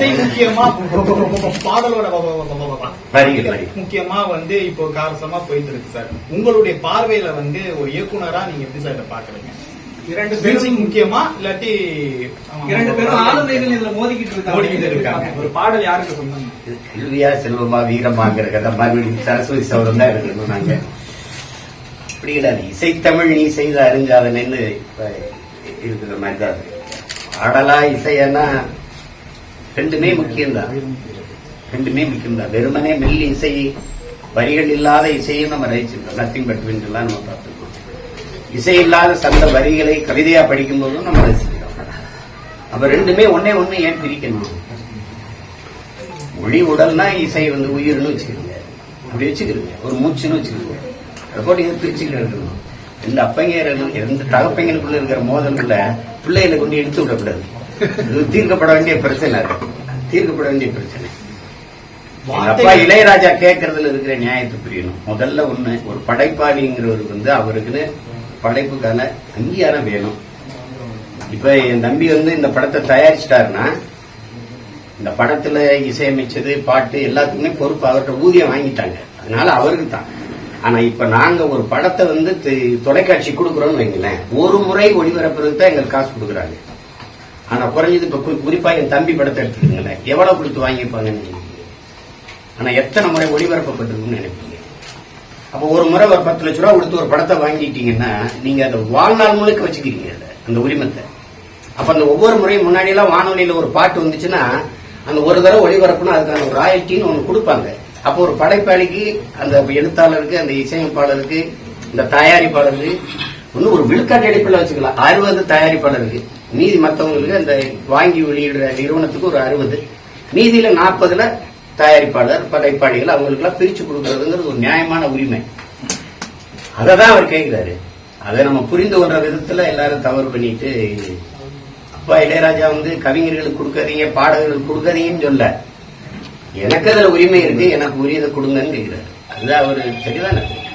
இசை முக்கியமா பாடலோட. முக்கியமா வந்து இப்போ காரசமா போயிட்டு இருக்கு சார். உங்களுடைய பார்வையில வந்து ஒரு இயக்குனரா நீங்க எப்படி சார் இதை பாக்குறீங்க இரண்டு பேரும் முக்கியமா இல்லாட்டி இரண்டு பேரும் ஆளுமைகள் இதுல மோதிக்கிட்டு இருக்காங்க. இருக்காங்க. ஒரு பாடல் யாருக்கு சொந்தம்? இது செல்வியா செல்வமா வீரமாங்கிற கதை மறுபடியும் சரஸ்வதி சௌரம் தான் எடுக்கணும் நாங்க. அப்படி கிடையாது. இசைத்தமிழ் நீ செய்த அறிஞ்சாதனன்னு இருக்கிற மாதிரி தான். பாடலா இசையன்னா ரெண்டுமே முக்கியம்தான். ரெண்டுமே முக்கியம்தான். வெறுமனே மெல்லி இசை வரிகள் இல்லாத இசையும் நம்ம ரசிச்சிருக்கோம். நத்திங் பட் எல்லாம் நம்ம பார்த்துருக்கோம். இசை இல்லாத சந்த வரிகளை கவிதையா படிக்கும் போதும் நம்ம ரசிக்கிறோம். அப்ப ரெண்டுமே ஒன்னே ஒண்ணு ஏன் பிரிக்கணும்? மொழி உடல்னா இசை வந்து உயிர்னு வச்சுக்கிறீங்க அப்படி வச்சுக்கிறீங்க ஒரு மூச்சுன்னு வச்சுக்கிறீங்க அதை போட்டு இதை பிரிச்சுக்கிட்டு இருக்கணும். இந்த அப்பங்க எந்த தகப்பங்களுக்குள்ள இருக்கிற மோதல்களை பிள்ளைகளை கொண்டு எடுத்து விடக்கூடாது. இது தீர்க்கப்பட வேண்டிய பிரச்சனை அது. தீர்க்கப்பட வேண்டிய பிரச்சனை. அப்பா இளையராஜா கேட்கறதுல இருக்கிற நியாயத்தை புரியணும். முதல்ல ஒண்ணு ஒரு படைப்பாளிங்கிறவருக்கு வந்து அவருக்குன்னு படைப்புக்கான அங்கீகாரம் வேணும். இப்ப என் தம்பி வந்து இந்த படத்தை தயாரிச்சிட்டாருன்னா இந்த படத்துல இசையமைச்சது பாட்டு எல்லாத்துக்குமே பொறுப்பு அவர்கிட்ட ஊதியம் வாங்கிட்டாங்க. அதனால அவருக்கு தான். ஆனா இப்ப நாங்க ஒரு படத்தை வந்து தொலைக்காட்சி கொடுக்குறோம்னு வைங்களேன் ஒரு முறை ஒளிபரப்புறதுக்கு தான் எங்களுக்கு காசு கொடுக்குறாங்க. ஆனா குறைஞ்சது இப்ப குறிப்பா என் தம்பி படத்தை எடுத்துக்கீங்களேன். எவ்வளவு கொடுத்து வாங்கியிருப்பாங்கன்னு நினைக்கிறீங்க? ஆனா எத்தனை முறை ஒளிபரப்பப்பட்டிருக்குன்னு நினைப்பீங்க? அப்ப ஒரு முறை ஒரு பத்து லட்ச ரூபா கொடுத்து ஒரு படத்தை வாங்கிட்டீங்கன்னா நீங்க அதை வாழ்நாள் முழுக்க வச்சுக்கிறீங்க அதை, அந்த உரிமத்தை. அப்ப அந்த ஒவ்வொரு முறையும் முன்னாடி எல்லாம் வானொலியில ஒரு பாட்டு வந்துச்சுன்னா அந்த ஒரு தடவை ஒளிபரப்புனா அதுக்கான ஒரு ராயல்ட்டின்னு ஒண்ணு கொடுப்பாங்க. அப்போ ஒரு படைப்பாளிக்கு அந்த எழுத்தாளருக்கு அந்த இசையமைப்பாளருக்கு இந்த தயாரிப்பாளருக்கு இன்னும் ஒரு விழுக்காட்டு அடிப்பில் வச்சுக்கலாம். அறுபது தயாரிப்பாளருக்கு. மீதி மற்றவங்களுக்கு அந்த வாங்கி வெளியிடுற நிறுவனத்துக்கு ஒரு அறுபது. மீதியில நாற்பதுல தயாரிப்பாளர் படைப்பாளிகள் அவங்களுக்கெல்லாம் பிரிச்சு கொடுக்கறதுங்கிறது ஒரு நியாயமான உரிமை. அதை தான் அவர் கேட்கிறாரு. அதை நம்ம புரிந்து கொள்ற விதத்துல எல்லாரும் தவறு பண்ணிட்டு அப்பா இளையராஜா வந்து கவிஞர்களுக்கு கொடுக்காதீங்க பாடகர்களுக்கு கொடுக்காதீங்கன்னு சொல்ல. எனக்கு அதுல உரிமை இருக்கு எனக்கு உரியதை கொடுங்கன்னு கேட்கிறாரு. அதுதான் அவரு எனக்கு